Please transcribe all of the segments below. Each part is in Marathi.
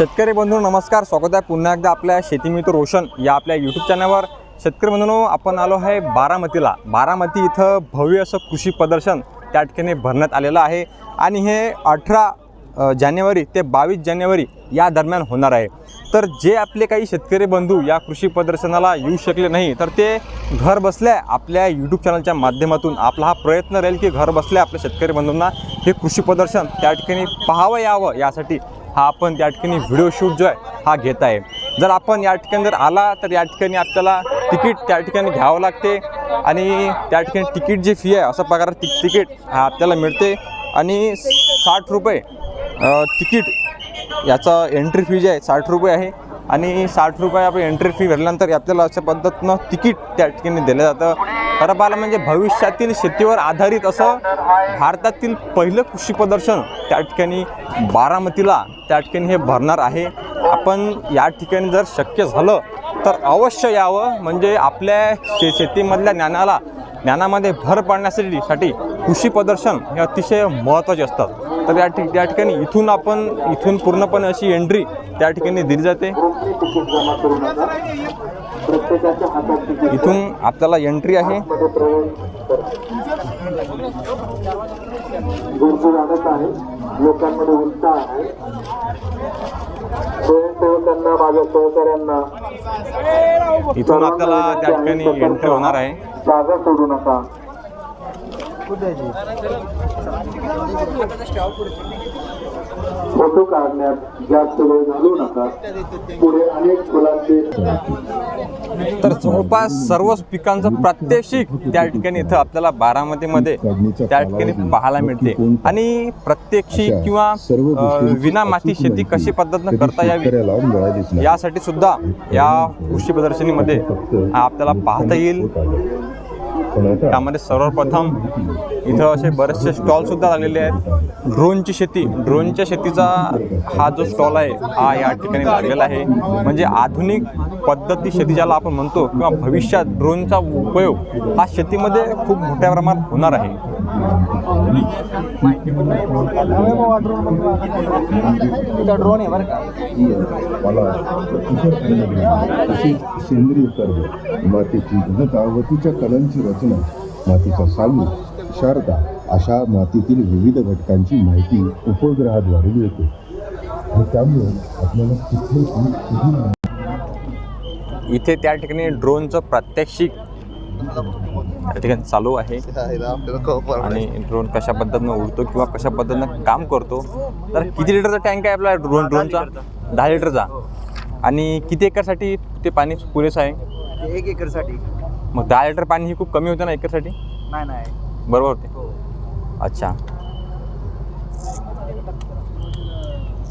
शेतकरी बंधू नमस्कार. स्वागत आहे पुन्हा एकदा आपल्या शेतीमित्र रोशन या आपल्या यूट्यूब चॅनलवर शेतकरी बंधूंनो आपण आलो आहे बारामतीला. बारामती इथं भव्य असं कृषी प्रदर्शन त्या ठिकाणी भरण्यात आलेलं आहे. आणि हे अठरा जानेवारी ते बावीस जानेवारी या दरम्यान होणार आहे. तर जे आपले काही शेतकरी बंधू या कृषी प्रदर्शनाला येऊ शकले नाही तर ते घर बसल्या आपल्या यूट्यूब चॅनलच्या माध्यमातून आपला हा प्रयत्न राहील की घर बसल्या आपल्या शेतकरी बंधूंना हे कृषी प्रदर्शन त्या ठिकाणी पाहावं यावं यासाठी हा आपण त्या ठिकाणी व्हिडिओ शूट जो आहे हा घेत आहे. जर आपण या ठिकाणी जर आला तर या ठिकाणी आपल्याला तिकीट त्या ठिकाणी घ्यावं लागते. आणि त्या ठिकाणी तिकीट जी फी आहे असा प्रकार ति तिकीट हा आपल्याला मिळते. आणि साठ रुपये तिकीट याचा एंट्री फी जी आहे साठ रुपये आहे. आणि साठ रुपये आपण एंट्री फी भरल्यानंतर आपल्याला अशा पद्धतीनं तिकीट त्या ठिकाणी दिलं जातं. खरं पाहिलं म्हणजे भविष्यातील शेतीवर आधारित असं भारतातील पहिलं कृषी प्रदर्शन त्या ठिकाणी बारामतीला त्या ठिकाणी हे भरणार आहे. आपण या ठिकाणी जर शक्य झालं तर अवश्य यावं. म्हणजे आपल्या शे शेतीमधल्या ज्ञानाला ज्ञानामध्ये भर पाडण्यासाठी साठी कृषी प्रदर्शन हे अतिशय महत्त्वाचे असतात. तर या ठिक त्या ठिकाणी इथून आपण इथून पूर्णपणे अशी एंट्री त्या ठिकाणी दिली जाते. इथून आपल्याला एंट्री आहे. लोकांमध्ये उत्साह आहे. स्वयंसेवकांना माझ्या सहकाऱ्यांना. इथून आपल्याला त्या ठिकाणी एंट्री होणार आहे. जागा सोडू नका. फोटो काढण्यात जास्त वेळ घालू नका. पुढे अनेक फुलांचे तर जवळपास सर्वच पिकांचं प्रात्यक्षिक त्या ठिकाणी इथं आपल्याला बारामतीमध्ये त्या ठिकाणी पाहायला मिळते. आणि प्रत्यक्षिक किंवा विना माती शेती कशी पद्धतीनं करता यावी यासाठी सुद्धा या कृषी प्रदर्शनीमध्ये आपल्याला पाहता येईल. त्यामध्ये सर्वप्रथम इथं असे बरेचसे स्टॉलसुद्धा लागलेले आहेत. ड्रोनची शेती. ड्रोनच्या शेतीचा हा जो स्टॉल आहे हा या ठिकाणी लागलेला आहे. म्हणजे आधुनिक पद्धती शेती ज्याला आपण म्हणतो किंवा भविष्यात ड्रोनचा उपयोग हा शेतीमध्ये खूप मोठ्या प्रमाणात होणार आहे. ड्रोन आहे बरं का मला सेंद्रिय कर्ज मातीची घनता व तिच्या कलांची रचना मातीचा सालू शारदा अशा मातीतील विविध घटकांची माहिती उपग्रहाद्वारे मिळते आणि त्यामुळे आपल्याला इथे त्या ठिकाणी ड्रोनचं प्रात्यक्षिक ठिकाणी चालू आहे. आणि ड्रोन कशा पद्धतीनं उडतो किंवा कशा पद्धतीनं काम करतो. तर किती लिटरचा टँक आहे आपला ड्रोन ड्रोनचा दहा लिटरचा आणि किती एकरसाठी ते पाणी पुरेसं आहे? एक एकरसाठी. मग दहा लिटर पाणी ही खूप कमी होतं ना एकरसाठी? नाही नाही. बरोबर होते.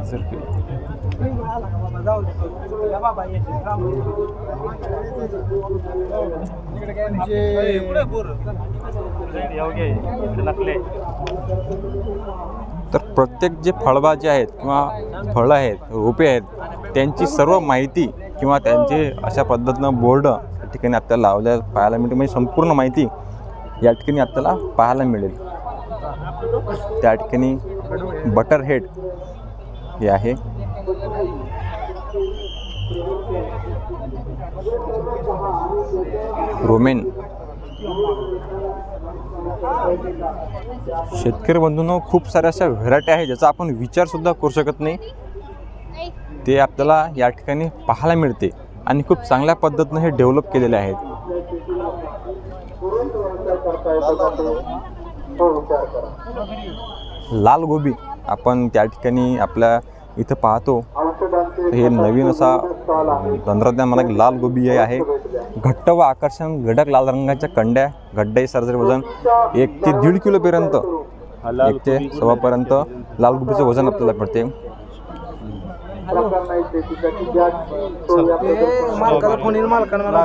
अच्छा तर प्रत्येक जे फळभाजी आहेत किंवा फळं आहेत रोपे आहेत त्यांची सर्व माहिती किंवा त्यांचे अशा पद्धतीनं बोर्ड या ठिकाणी आपल्याला लावल्या पाहायला मिळते म्हणजे संपूर्ण माहिती या ठिकाणी आपल्याला पाहायला मिळेल. त्या ठिकाणी बटर हेड हे आहे. रोमेन. शेतकरी बंधूंनो खूप साऱ्या अशा व्हेरायटी आहे ज्याचा आपण विचारसुद्धा करू शकत नाही. ते आपल्याला या ठिकाणी पाहायला मिळते आणि खूप चांगल्या पद्धतीनं हे डेव्हलप केलेले आहेत. लाल गोबी. आपण त्या ठिकाणी आपल्या इथं पाहतो तर हे नवीन असा तंत्रज्ञान मला लाल गोबी हे आहे. घट्ट व आकर्षण गडक लाल रंगाच्या कंड्या गड्डे सरासरी वजन एक ते दीड किलोपर्यंत एक ते सव्वापर्यंत लाल गोबीचं वजन आपल्याला पडते. प्रकार नाही शेतीसाठी सोयी आपल्याकडे फोन येईल मालकानं मला.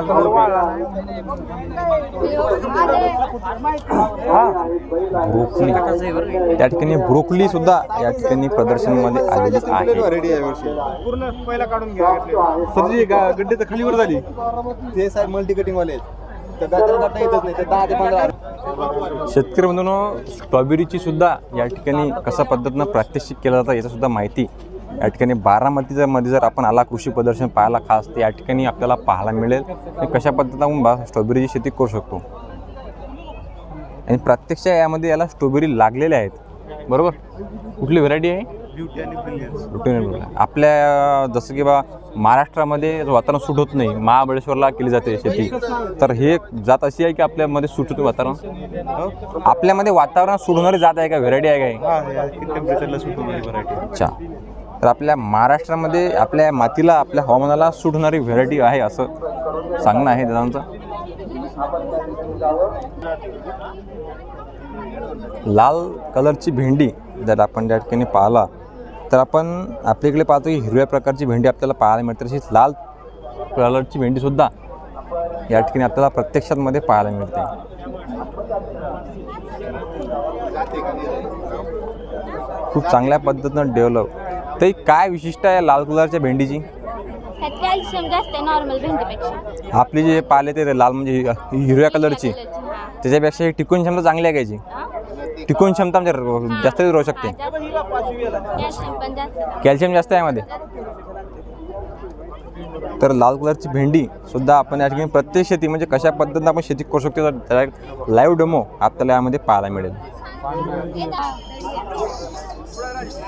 ब्रोकली. त्या ठिकाणी ब्रोकली सुद्धा या ठिकाणी प्रदर्शनामध्ये आलेली आहे. पूर्ण पहिला काढून घ्या आहे. सरजी गा- गड्डे तर खालीवर झाली. ते साहेब मल्टी कटिंग वाले आहेत. तर गाजर काढता येतच नाही तर दहा ते पंधरा. शेतकरी बंधूंनो स्ट्रॉबेरीची सुद्धा या ठिकाणी कशा पद्धतीनं प्रात्यक्षिक केलं जातं याचं सुद्धा माहिती या ठिकाणी बारामतीच्या मध्ये जर आपण आला कृषी प्रदर्शन पाहायला खास तर या ठिकाणी आपल्याला पाहायला मिळेल की कशा पद्धतीनं बा स्ट्रॉबेरीची शेती करू शकतो. आणि प्रत्यक्ष यामध्ये याला स्ट्रॉबेरी लागलेल्या आहेत. बरोबर? कुठली व्हरायटी आहे? आणि. आपल्या जसं की बा महाराष्ट्रामध्ये वातावरण सूट होत नाही महाबळेश्वरला केली जाते शेती. तर हे जात अशी आहे की आपल्यामध्ये सूट होते वातावरण? आपल्यामध्ये वातावरण सूट होणारी जात आहे का? व्हेरायटी आहे काय अच्छा. तर आपल्या महाराष्ट्रामध्ये आपल्या मातीला आपल्या हवामानाला सूट होणारी व्हेरायटी आहे असं सांगणं आहे दादांचं. लाल कलरची भेंडी जर आपण त्या ठिकाणी पाहिला तर आपण आपल्या इकडे पाहतो की हिरव्या प्रकारची भेंडी आपल्याला पाहायला मिळते. तशीच लाल कलरची भेंडीसुद्धा या ठिकाणी आपल्याला प्रत्यक्षात मध्ये पाहायला मिळते. खूप चांगल्या पद्धतीनं डेव्हलप तर काय विशिष्ट आहे लाल कलरच्या भेंडीची? ह्यात कॅल्शियम जास्त आहे नॉर्मल भेंडीपेक्षा. आपली जे पाले ते लाल म्हणजे हिरव्या कलरची. हा. त्याच्यापेक्षा ही टिकून क्षमता चांगली आहे का याची? हा? टिकून क्षमता म्हणजे जास्त दिवस राहू शकते हा, जास्त. कॅल्शियम पण जास्त. आहे. कॅल्शियम जास्त आहे यामध्ये. तर लाल कलरची भेंडी सुद्धा आपण या ठिकाणी प्रत्येक शेती म्हणजे कशा पद्धतीनं आपण शेती करू शकतो लाईव्ह डेमो आपल्याला यामध्ये पाहायला मिळेल.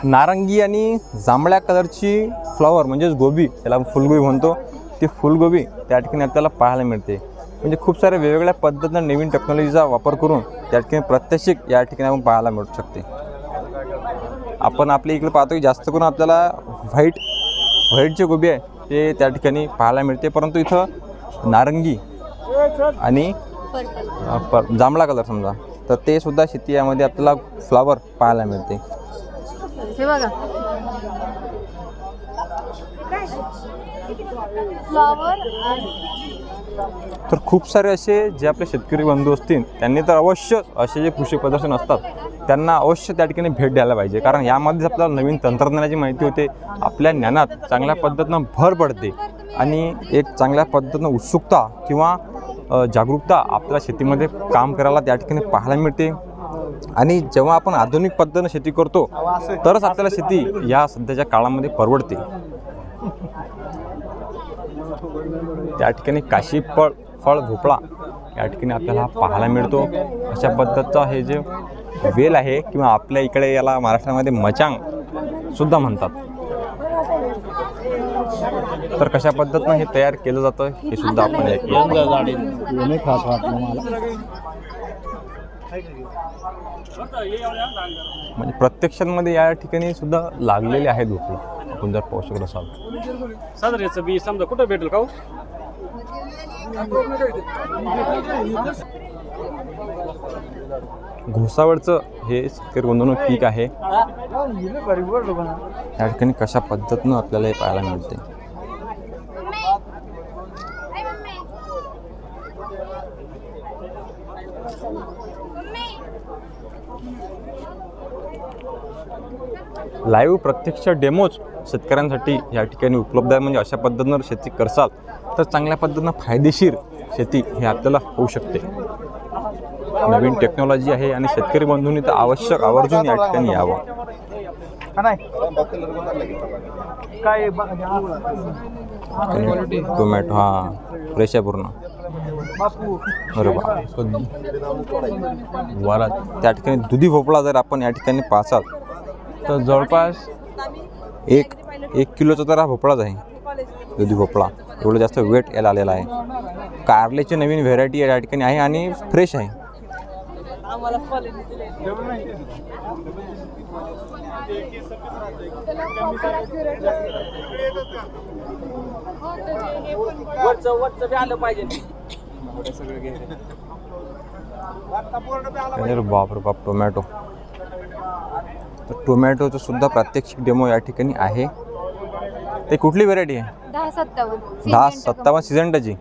नारंगी आणि जांभळ्या कलरची फ्लॉवर म्हणजेच गोबी त्याला फुलगोबी म्हणतो ती फुलगोबी त्या ठिकाणी आपल्याला पाहायला मिळते. म्हणजे खूप साऱ्या वेगवेगळ्या पद्धतीनं नवीन टेक्नॉलॉजीचा वापर करून त्या ठिकाणी प्रत्यक्षिक या ठिकाणी आपण पाहायला मिळू शकते. आपण आपल्या इकडे पाहतो की जास्त करून आपल्याला व्हाईट व्हाईट जे गोबी आहे ते त्या ठिकाणी पाहायला मिळते. परंतु इथं नारंगी आणि जांभळा कलर समजा तर ते सुद्धा शेती यामध्ये आपल्याला फ्लावर पाहायला मिळते. हे बघा. फ्लॉवर तर खूप सारे असे जे आपले शेतकरी बंधू असतील त्यांनी तर अवश्य असे जे कृषी प्रदर्शन असतात त्यांना अवश्य त्या ठिकाणी भेट द्यायला पाहिजे. कारण यामध्येच आपल्याला नवीन तंत्रज्ञानाची माहिती होते आपल्या ज्ञानात चांगल्या पद्धतीनं भर पडते आणि एक चांगल्या पद्धतीनं उत्सुकता किंवा जागरूकता आपल्या शेतीमध्ये काम करायला त्या ठिकाणी पाहायला मिळते. आणि जेव्हा आपण आधुनिक पद्धतीनं शेती करतो तरच आपल्याला शेती या सध्याच्या काळामध्ये परवडते. त्या ठिकाणी काशी फळ फळ भोपळा या ठिकाणी आपल्याला पाहायला मिळतो. अशा पद्धतीचा हे जे वेल आहे किंवा आपल्या इकडे याला महाराष्ट्रामध्ये मचांग सुद्धा म्हणतात. तर कशा पद्धतीनं हे तयार केलं जातं हे सुद्धा आपण खास वाटलं मला. म्हणजे प्रत्यक्षांमध्ये या ठिकाणी सुद्धा लागलेले आहेत भोपळा आपण जर पाहू शकत असाल. साधारण याचं बी समजा कुठं भेटेल का हो? घोसावळचं हे शेतकरी बंधून पीक आहे. या ठिकाणी कशा पद्धतीनं आपल्याला हे पाहायला मिळते लाईव्ह प्रत्यक्ष डेमोज शेतकऱ्यांसाठी या ठिकाणी उपलब्ध आहे. म्हणजे अशा पद्धतीनं शेती करसाल तर चांगल्या पद्धतीनं फायदेशीर शेती हे आपल्याला होऊ शकते. नवीन टेक्नॉलॉजी आहे आणि शेतकरी बंधूंनी तर आवश्यक आवर्जून या ठिकाणी यावं. टोमॅटो हा. फ्रेश आहे पूर्ण. वरात त्या ठिकाणी दुधी भोपळा जर आपण या ठिकाणी पाचाल तर जवळपास एक एक किलोचा तर हा भोपळाच आहे. दुधी भोपळा. एवढं जास्त वेट याला आलेला आहे. कारलेची नवीन व्हेरायटी या ठिकाणी आहे आणि फ्रेश आहे. वरचं बाप बाप टोमॅटो टोमॅटोचं सुद्धा प्रात्यक्षिक डेमो या ठिकाणी आहे. ते कुठली व्हेरायटी आहे? दहा सत्तावन्न. दहा सत्तावन्न सिजंटाची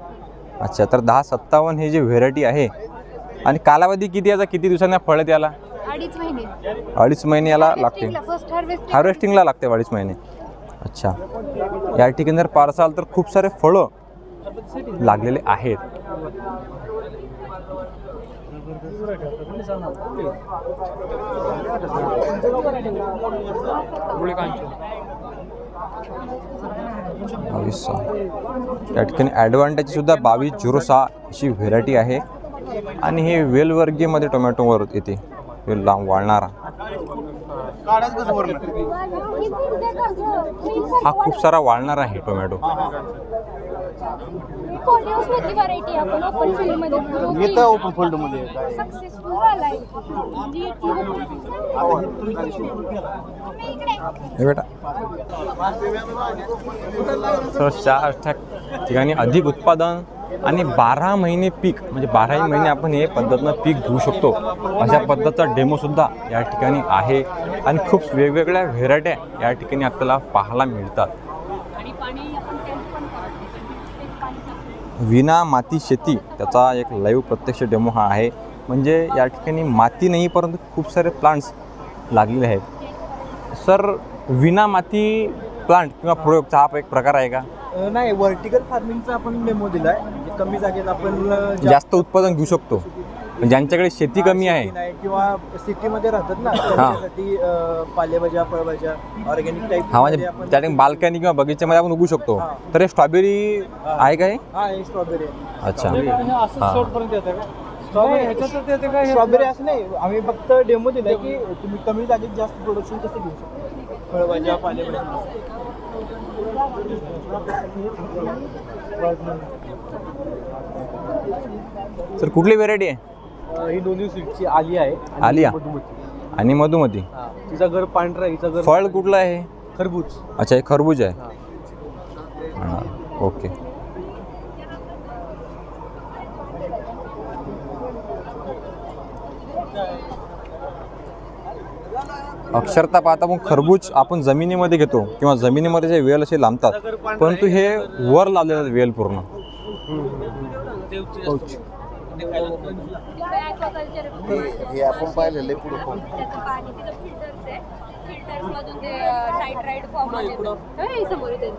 अच्छा तर दहा सत्तावन्न ही जी व्हेरायटी आहे आणि कालावधी किती याचा? किती दिवसांना फळ त्याला अडीच महिने. अडीच महिने याला लागते हार्वेस्टिंगला लागते अडीच महिने. अच्छा. या ठिकाणी जर पारसाल तर खूप सारे फळं लागलेले आहेत. बावीस सहा. या ठिकाणी ॲडव्हान्टेज सुद्धा बावीस झिरो सहा अशी व्हेरायटी आहे. आणि हे वेलवर्गीमध्ये टोमॅटोवर येते. वेल लांब वाळणारा. हा खूप सारा वाळणारा आहे टोमॅटो व्हरायटी आपण ओपन फील्डमध्ये येतं ओपन फोल्डमध्ये सक्सेसफुल झालाय. म्हणजे हे बेटा. तर चार ठा- ठिकाणी अधिक उत्पादन आणि बारा महिने पीक म्हणजे बाराही महिने आपण हे पद्धतीनं पीक घेऊ शकतो. अशा पद्धतीचा डेमोसुद्धा या ठिकाणी आहे. आणि खूप वेगवेगळ्या व्हेरायट्या या ठिकाणी आपल्याला पाहायला मिळतात. विना माती शेती त्याचा एक लाईव्ह प्रत्यक्ष डेमो हा आहे. म्हणजे या ठिकाणी माती नाही परंतु खूप सारे प्लांट्स लागलेले आहेत. सर विना माती प्लांट किंवा प्रयोगचा हा एक प्रकार आहे का? नाही व्हर्टिकल फार्मिंगचा आपण डेमो दिलाय. म्हणजे कमी जागेत आपण जास्त उत्पादन घेऊ शकतो. ज्यांच्याकडे शेती कमी आहे. नाही किंवा सिटीमध्ये राहतात ना त्यासाठी अं, पालेभाज्या फळभाज्या ऑर्गॅनिक टाईप हा म्हणजे त्या ठिकाणी बाल्कनी किंवा बगीच्यामध्ये आपण उगू शकतो. तर हे स्ट्रॉबेरी आहे का हे? हा हे स्ट्रॉबेरी अच्छा. हा. स्ट्रॉबेरी हे? असं नाही. आम्ही फक्त डेमो दिलाय की तुम्ही कमी जागेत जास्त प्रोडक्शन कसं घेऊ शकता? फळभाज्या पालेभाज्या. सर कुठली व्हेरायटी आहे? ही दोन्ही स्वीटची आली आहे आणि आलिया? मधुमती. आणि मधुमती? हा. तिचा घर पांढरा हिचा घर फळ कुठलं आहे? खरबूज. अच्छा हे खरबूज आहे. हा, ओके. अक्षरता पाहता मग खरबूज आपण जमिनीमध्ये घेतो किंवा जमिनीमध्ये जे वेल असे लांबतात परंतु हे वर लावलेलं वेल पूर्ण. हे आपण पाहिलेलं आहे पुढे त्याचं पाणी तिथं फिल्टर्स आहे. फिल्टर्स मधून ते फॉर्म येतो. हे समोर इथे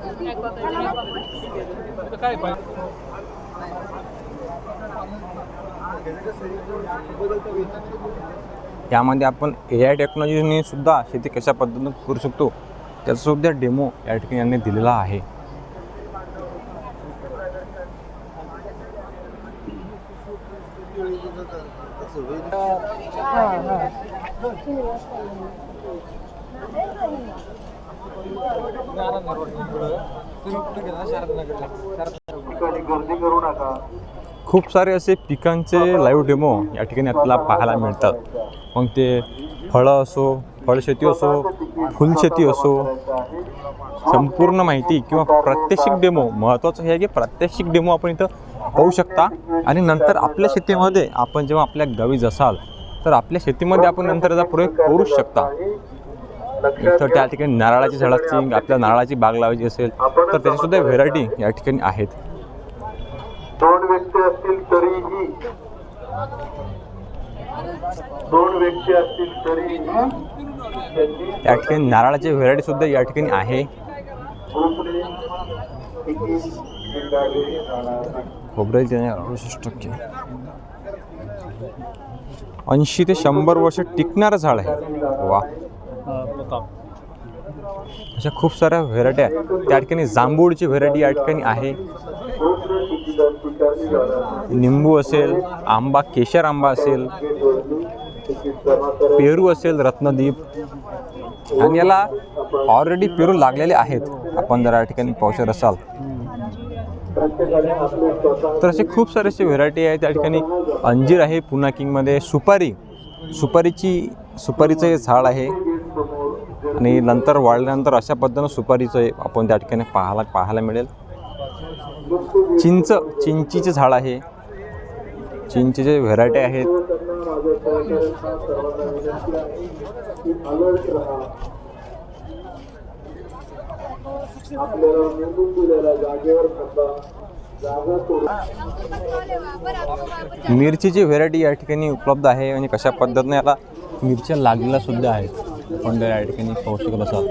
यामध्ये आपण ए आय टेक्नॉलॉजीने सुद्धा शेती कशा पद्धतीनं करू शकतो त्याचा सुद्धा डेमो या ठिकाणी यांनी दिलेला आहे ठिकाणी गर्दी करू नका खूप सारे असे पिकांचे लाईव्ह डेमो या ठिकाणी आपल्याला पाहायला मिळतात. मग ते फळं असो फळशेती असो फुलशेती असो संपूर्ण माहिती किंवा प्रात्यक्षिक डेमो महत्त्वाचं हे आहे की प्रात्यक्षिक डेमो आपण इथं पाहू शकता. आणि नंतर आपल्या शेतीमध्ये आपण जेव्हा आपल्या गावी जसाल तर आपल्या शेतीमध्ये आपण नंतर याचा प्रयोग करू शकता. इथं त्या ठिकाणी नारळाची झाडाची आपल्या नारळाची बाग लावायची असेल तर त्याच्यासुद्धा व्हेरायटी या ठिकाणी आहेत. दोन व्यक्ती असतील तरीही दोन व्यक्ती असतील तरीही या ठिकाणी नारळाची व्हेरायटी सुद्धा या ठिकाणी आहे. खोबरेल अडुसष्ट टक्के. ऐंशी ते शंभर वर्ष टिकणारं झाड आहे. वा. अशा खूप साऱ्या व्हेरायटी आहेत त्या ठिकाणी जांभूळची व्हेरायटी या ठिकाणी आहे. निंबू असेल आंबा केशर आंबा असेल पेरू असेल रत्नदीप. आणि याला ऑलरेडी पेरू लागलेले आहेत. आपण जर या ठिकाणी पाहू शकत असाल. तर असे खूप सारे असे व्हेरायटी आहे त्या ठिकाणी अंजीर आहे पुन्हा किंगमध्ये. सुपारी. सुपारीची सुपारीचं हे झाड आहे. आणि नंतर वाढल्यानंतर अशा पद्धतीनं सुपारीचं आपण त्या ठिकाणी पाहायला पाहायला मिळेल. चिंच चिंचीचे झाड आहे. चिंचेचे व्हेरायटी आहेत माझ्या सहकार्यांना सर्वांना विनंती आहे की अलर्ट राहा आपल्याला निवडून दिलेल्या जागेवर थांबा मिरचीची व्हेरायटी या ठिकाणी उपलब्ध आहे आणि कशा पद्धतीने याला मिरच्या लागलेल्या सुद्धा आहेत. पण या ठिकाणी पाहू शकत असाल?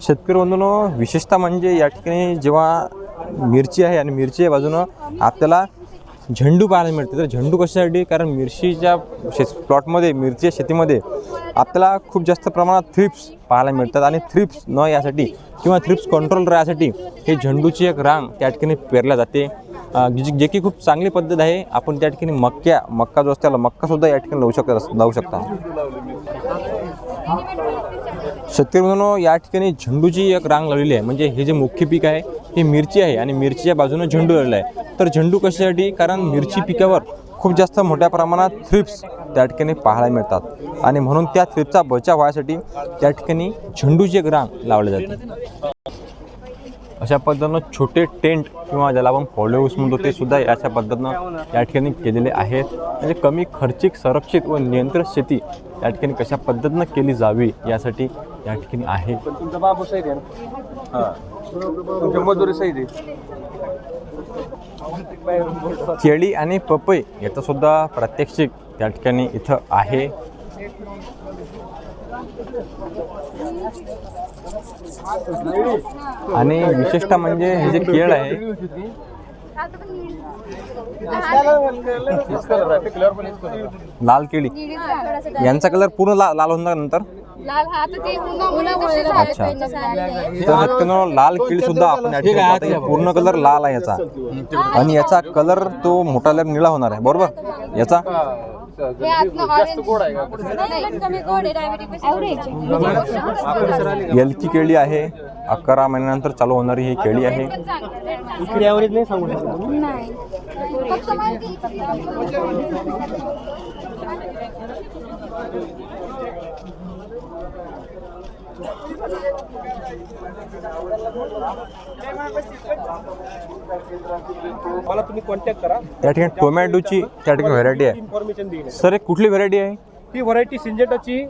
शेतकरी बंधून विशेषतः म्हणजे या ठिकाणी जेव्हा मिरची आहे आणि मिरची बाजूनं आपल्याला झेंडू पाहायला मिळते. तर झेंडू कशासाठी? कारण मिरचीच्या शे प्लॉटमध्ये मिरचीच्या शेतीमध्ये आपल्याला खूप जास्त प्रमाणात थ्रिप्स पाहायला मिळतात. आणि थ्रिप्स न यासाठी किंवा थ्रिप्स कंट्रोल राहण्यासाठी हे झेंडूची एक रांग त्या ठिकाणी पेरल्या जाते. जी जे जे की खूप चांगली पद्धत आहे. आपण त्या ठिकाणी मक्या मक्का जो असतो त्याला मक्कासुद्धा या ठिकाणी लावू शकता लावू शकता. शेतकरी म्हणून या ठिकाणी झेंडूची एक रांग लावलेली आहे. म्हणजे हे जे मुख्य पीक आहे हे मिरची आहे आणि मिरचीच्या बाजूने झेंडू लावलेला आहे. तर झेंडू कशासाठी? कारण मिरची पिकावर खूप जास्त मोठ्या प्रमाणात थ्रिप्स त्या ठिकाणी पाहायला मिळतात. आणि म्हणून त्या थ्रिप्सचा बचाव व्हायसाठी त्या ठिकाणी झेंडूची रांग लावली जाते. अशा पद्धतीनं छोटे टेंट किंवा ज्याला आपण पॉलिओस म्हणतो ते सुद्धा अशा पद्धतीनं या ठिकाणी केलेले आहेत. म्हणजे कमी खर्चिक संरक्षित व नियंत्रित शेती या ठिकाणी कशा पद्धतीनं केली जावी यासाठी या ठिकाणी आहे. तुमच्या मजुरी सहित आहे केळी आणि पपई याचं सुद्धा प्रात्यक्षिक त्या ठिकाणी इथं आहे. आणि विशेषतः म्हणजे हे जे केळ आहे लाल केळी. यांचा कलर पूर्ण ला लाल होणार नंतर? लाल हा आता ते उन्हामुळे कसे अच्छा. झाले पाहिजे तर हत्तीनं लाल केळी सुद्धा आपण. हे पूर्ण कलर लाल आहे याचा. आणि याचा कलर तो मोठा निळा होणार आहे बरोबर? याचा? हे आतनं ऑरेंज नाही कमी गोड आहे डायबिटीस ॲव्हरेज एलकी केळी आहे अकरा महिन्यानंतर चालू होणारी ही केळी आहे. इकडे ॲव्हरेज नाही सांगू शकत. नाही. फक्त माहिती मला तुम्ही कॉन्टॅक्ट करा. त्या ठिकाणी टोमॅटोची त्या ठिकाणी व्हेरायटी आहे. इन्फॉर्मेशन देईल सर एक कुठली व्हेरायटी आहे? ही व्हरायटी सिंजेटाची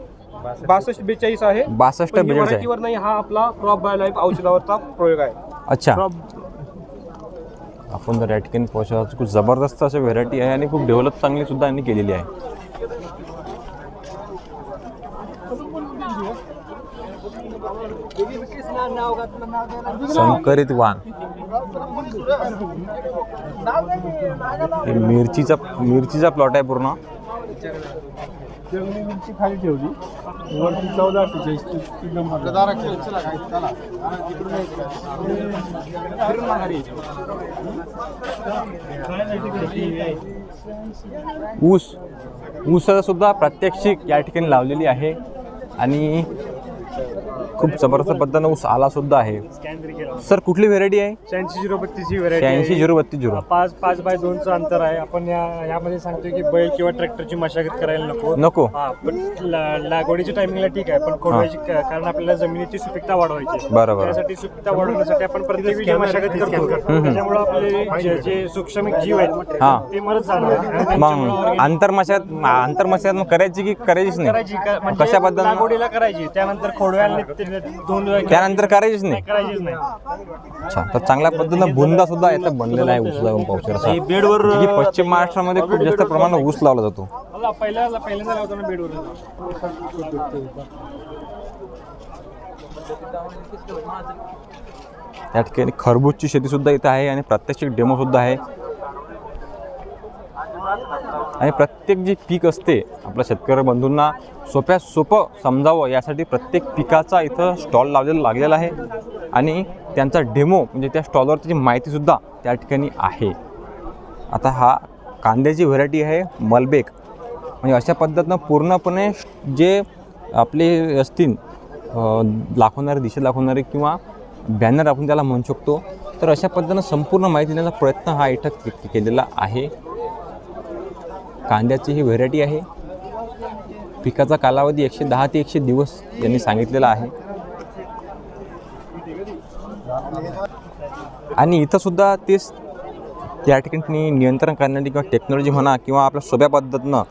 बासष्ट. बेचाळीस आहे. बासष्ट पण ही आहे. नाही हा आपला क्रॉप बाय लाईफ औषधावरचा प्रयोग आहे. अच्छा. क्रॉप आपण जर या ठिकाणी पोहोचला खूप जबरदस्त अशी व्हेरायटी आहे आणि खूप डेव्हलप चांगली सुद्धा यांनी केलेली आहे. संकरित वाण. हे मिरचीचा मिरचीचा प्लॉट आहे पूर्ण. खाली ठेवली वरती चौदा अठ्ठेचाळीस ऊस. ऊस सुद्धा प्रात्यक्षिक या ठिकाणी लावलेली आहे. आणि खूप जबरदस्त पद्धतीनं ऊस आला सुद्धा आहे. सर कुठली व्हेरायटी आहे? शहाऐंशी झिरो बत्तीस ही व्हरायटी शहाऐंशी झिरो बत्तीस झिरो. पाच पाच बाय दोनचं अंतर आहे. आपण या यामध्ये सांगतोय की बैल किंवा ट्रॅक्टरची मशागत करायला नको. नको. हा पण ला- लागवडीच्या टायमिंगला ठीक आहे पण खोडवायची का- कारण आपल्याला जमिनीची सुपीकता वाढवायची आहे. बरोबर. त्यासाठी सुपीकता वाढवण्यासाठी आपण प्रत्येक वेळी मशागत करतो त्याच्यामुळे आपले जे- जे सूक्ष्म जीव आहेत हा. ते मरत जाणार आणि त्यांच्यामुळे मग organic आंतरमशात आंतरमशात करायची की करायचीच करायची नाही म्हणजे कशा पद्धतीनं लागवडीला करायची. त्यानंतर खोडव्याला ते- दोन त्यानंतर करायचीच नाही. करायचीच नाही. अच्छा तर चांगल्या पद्धतीनं बुंदा सुद्धा याचा बनलेला आहे ऊस लावून शकता बेडवर पश्चिम महाराष्ट्रामध्ये खूप जास्त प्रमाणात ऊस लावला जातो. मला पहिल्या पहिल्यांदा लावताना बेडवर या ठिकाणी खरबूजची शेती सुद्धा इथे आहे आणि प्रात्यक्षिक डेमो सुद्धा आहे. आणि प्रत्येक जे पीक असते आपल्या शेतकरी बंधूंना सोप्या सोपं समजावं यासाठी प्रत्येक पिकाचा इथं स्टॉल लावलेला लागलेला आहे. आणि त्यांचा डेमो म्हणजे त्या स्टॉलवर त्याची माहितीसुद्धा त्या ठिकाणी आहे. आता हा कांद्याची व्हरायटी आहे मलबेक. म्हणजे अशा पद्धतीनं पूर्णपणे जे आपले असतील दाखवणारे दिशे दाखवणारे किंवा बॅनर आपण त्याला म्हणू शकतो तर अशा पद्धतीनं संपूर्ण माहिती देण्याचा प्रयत्न हा इथं केलेला आहे. कांद्याची ही व्हेरायटी आहे. पिकाचा कालावधी एकशे दहा ते एकशे दिवस यांनी सांगितलेला आहे. आणि इथंसुद्धा तेच त्या ठिकाणी नियंत्रण करण्यासाठी किंवा टेक्नॉलॉजी म्हणा किंवा आपल्या सोप्या पद्धतीनं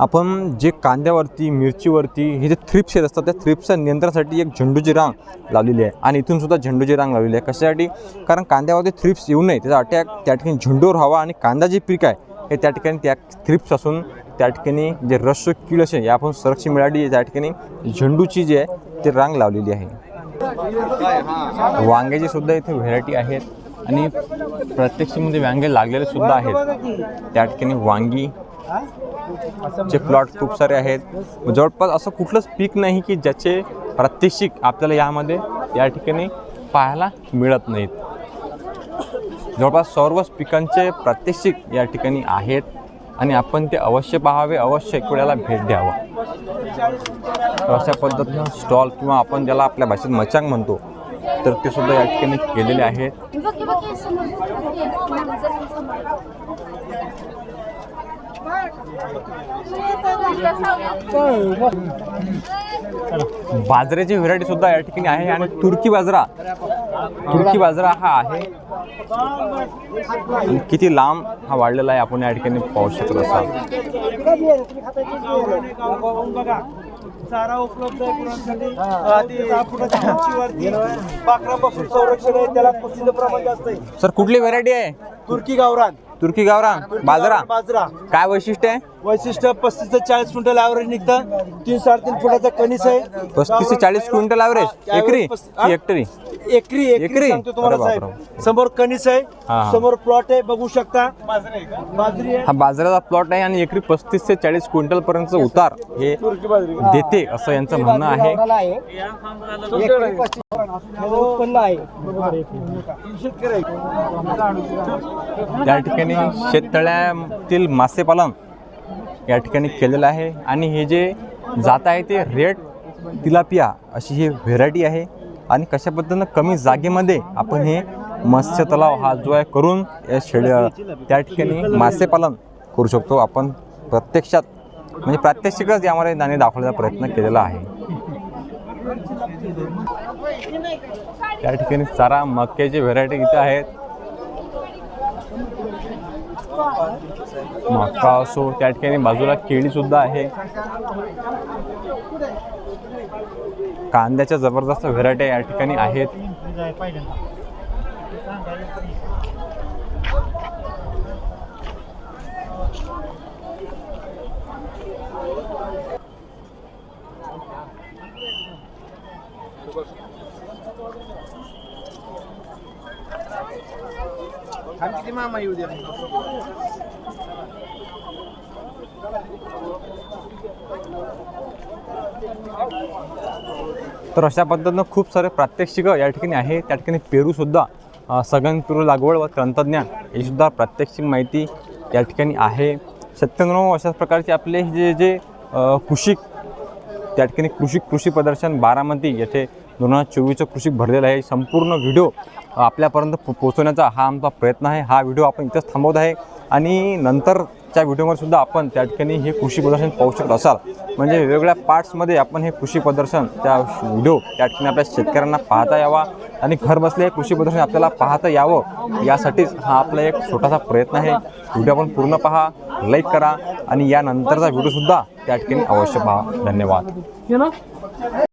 आपण जे कांद्यावरती मिरचीवरती हे जे थ्रिप्स येत असतात त्या थ्रिप्सच्या नियंत्रणासाठी एक झेंडूची रांग लावलेली आहे. आणि इथूनसुद्धा झेंडूची रांग लावलेली आहे. कशासाठी? कारण कांद्यावरती थ्रिप्स येऊ नये त्याचा अटॅक त्या ठिकाणी झेंडूवर हवा आणि कांदा जे पीक आहे हे त्या ठिकाणी त्या थ्रिप्स असून त्या ठिकाणी जे रस कीड असेल यापासून संरक्षण मिळाली त्या ठिकाणी झेंडूची जी आहे ती रांग लावलेली आहे. वांग्याची सुद्धा इथे व्हेरायटी आहेत आणि प्रत्यक्षमध्ये म्हणजे वांगे लागलेले सुद्धा आहेत. त्या ठिकाणी वांगी चे प्लॉट खूप सारे आहेत. जवळपास असं कुठलंच पीक नाही की ज्याचे प्रात्यक्षिक आपल्याला यामध्ये या ठिकाणी पाहायला मिळत नाहीत. जवळपास सर्वच पिकांचे प्रात्यक्षिक या ठिकाणी आहेत आणि आपण ते अवश्य पाहावे अवश्य एक वेळेला भेट द्यावं तर अशा पद्धतीनं स्टॉल किंवा आपण ज्याला आपल्या भाषेत मचांग म्हणतो तर ते सुद्धा या ठिकाणी केलेले आहेत बघ हे बघ हे समोर हे समोर. बाजऱ्याची व्हेरायटी सुद्धा या ठिकाणी आहे आणि तुर्की बाजरा. तुर्की बाजरा हा आहे. किती लांब हा वाढलेला आहे आपण या ठिकाणी पाहू शकत चारा उपलब्ध आहे संरक्षण आहे त्याला प्रमाण जास्त आहे. सर कुठली व्हेरायटी आहे? तुर्की गावरान. तुर्की गावरान बाजरा. बाजरा. काय वैशिष्ट्य आहे? वैशिष्ट्य पस्तीस ते चाळीस क्विंटल ॲव्हरेज निघतं. तीन साडेतीन फुटाचा कणीस आहे. पस्तीस ते चाळीस क्विंटल ॲव्हरेज एकरी? की हेक्टरी एकरी एकरी? एकरी? सांगतो तुम्हाला अरे साहेब. बापरे. समोर कणीस आहे हा. समोर प्लॉट आहे बघू शकता. बाजरी आहे हा बाजऱ्याचा प्लॉट आहे आणि एकरी पस्तीस ते चाळीस क्विंटल पर्यंत उतार हे देते असं यांचं म्हणणं आहे. उत्पन्न आहे. त्या ठिकाणी शेततळ्यातील मासेपालन या ठिकाणी केलेलं आहे आणि हे जे जात आहे ते रेड तिलापिया अशी ही व्हेरायटी आहे. आणि कशा पद्धतीनं कमी जागेमध्ये आपण हे मत्स्य तलाव हा जो आहे करून या शेड त्या ठिकाणी मासेपालन करू शकतो. आपण प्रत्यक्षात म्हणजे प्रात्यक्षिकच यामध्ये दाणे दाखवण्याचा प्रयत्न केलेला आहे. त्या ठिकाणी चारा मक्याची व्हेरायटी इथे आहेत. मका असो त्या ठिकाणी बाजूला केळी सुद्धा आहे. कांद्याच्या जबरदस्त व्हेरायटी या ठिकाणी आहेत. तर अशा पद्धतीनं खूप सारे प्रात्यक्षिकं या ठिकाणी आहे त्या ठिकाणी पेरूसुद्धा सघन पेरू लागवड व तंत्रज्ञान हीसुद्धा प्रात्यक्षिक माहिती या ठिकाणी आहे. सत्यनो अशाच प्रकारचे आपले जे जे कृषिक कृषी त्या ठिकाणी कृषी कृषी प्रदर्शन बारामती येथे दोन हजार चोवीसचं कृषी भरलेलं आहे. संपूर्ण व्हिडिओ आपल्यापर्यंत पो पोचवण्याचा हा आमचा प्रयत्न आहे. हा व्हिडिओ आपण इथंच थांबवत आहे. आणि नंतर त्या व्हिडिओवर सुद्धा आपण त्या ठिकाणी हे कृषी प्रदर्शन पाहू शकत असाल. म्हणजे वेगवेगळ्या पार्ट्समध्ये आपण हे कृषी प्रदर्शन त्या व्हिडिओ त्या ठिकाणी आपल्या शेतकऱ्यांना पाहता यावा आणि घर बसले हे कृषी प्रदर्शन आपल्याला पाहता यावं यासाठीच हा आपला एक छोटासा प्रयत्न आहे. व्हिडिओ आपण पूर्ण पहा लाईक करा आणि यानंतरचा व्हिडिओसुद्धा त्या ठिकाणी अवश्य पहा. धन्यवाद.